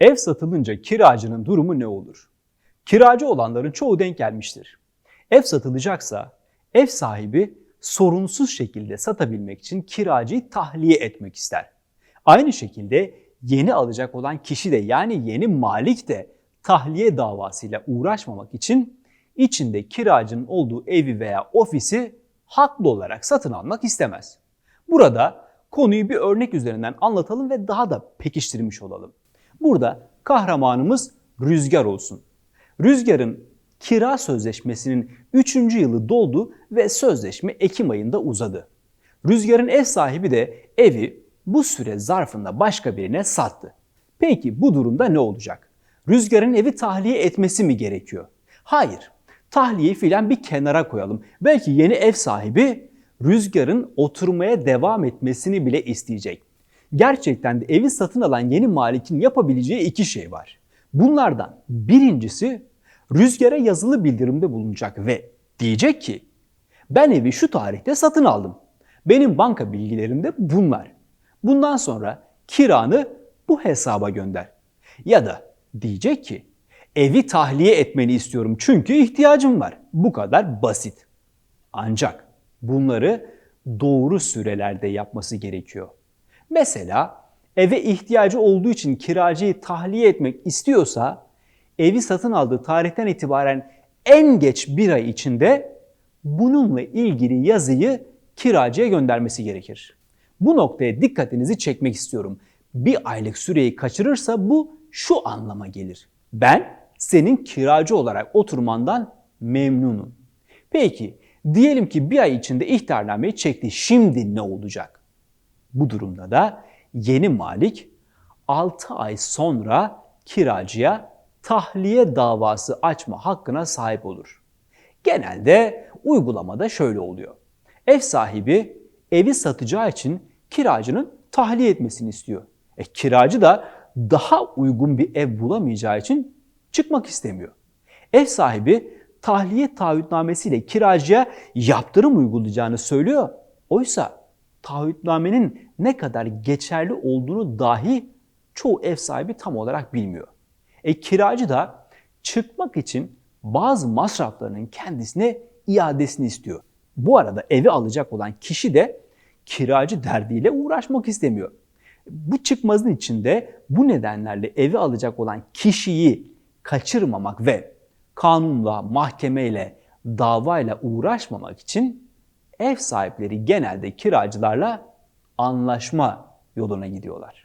Ev satılınca kiracının durumu ne olur? Kiracı olanların çoğu denk gelmiştir. Ev satılacaksa ev sahibi sorunsuz şekilde satabilmek için kiracıyı tahliye etmek ister. Aynı şekilde yeni alacak olan kişi de yani yeni malik de tahliye davasıyla uğraşmamak için içinde kiracının olduğu evi veya ofisi haklı olarak satın almak istemez. Burada konuyu bir örnek üzerinden anlatalım ve daha da pekiştirmiş olalım. Burada kahramanımız Rüzgar olsun. Rüzgar'ın kira sözleşmesinin 3. yılı doldu ve sözleşme Ekim ayında uzadı. Rüzgar'ın ev sahibi de evi bu süre zarfında başka birine sattı. Peki bu durumda ne olacak? Rüzgar'ın evi tahliye etmesi mi gerekiyor? Hayır. Tahliyeyi filan bir kenara koyalım. Belki yeni ev sahibi Rüzgar'ın oturmaya devam etmesini bile isteyecek. Gerçekten de evi satın alan yeni malikin yapabileceği iki şey var. Bunlardan birincisi Rüzgar'a yazılı bildirimde bulunacak ve diyecek ki ben evi şu tarihte satın aldım. Benim banka bilgilerim de bunlar. Bundan sonra kiranı bu hesaba gönder. Ya da diyecek ki evi tahliye etmeni istiyorum çünkü ihtiyacım var. Bu kadar basit. Ancak bunları doğru sürelerde yapması gerekiyor. Mesela eve ihtiyacı olduğu için kiracıyı tahliye etmek istiyorsa evi satın aldığı tarihten itibaren en geç bir ay içinde bununla ilgili yazıyı kiracıya göndermesi gerekir. Bu noktaya dikkatinizi çekmek istiyorum. Bir aylık süreyi kaçırırsa bu şu anlama gelir. Ben senin kiracı olarak oturmandan memnunum. Peki diyelim ki bir ay içinde ihtarnameyi çekti. Şimdi ne olacak? Bu durumda da yeni malik 6 ay sonra kiracıya tahliye davası açma hakkına sahip olur. Genelde uygulamada şöyle oluyor. Ev sahibi evi satacağı için kiracının tahliye etmesini istiyor. E, kiracı da daha uygun bir ev bulamayacağı için çıkmak istemiyor. Ev sahibi tahliye taahhütnamesiyle kiracıya yaptırım uygulayacağını söylüyor. Oysa taahhütnamenin ne kadar geçerli olduğunu dahi çoğu ev sahibi tam olarak bilmiyor. E kiracı da çıkmak için bazı masraflarının kendisine iadesini istiyor. Bu arada evi alacak olan kişi de kiracı derdiyle uğraşmak istemiyor. Bu çıkmazın içinde bu nedenlerle evi alacak olan kişiyi kaçırmamak ve kanunla, mahkemeyle, davayla uğraşmamak için ev sahipleri genelde kiracılarla anlaşma yoluna gidiyorlar.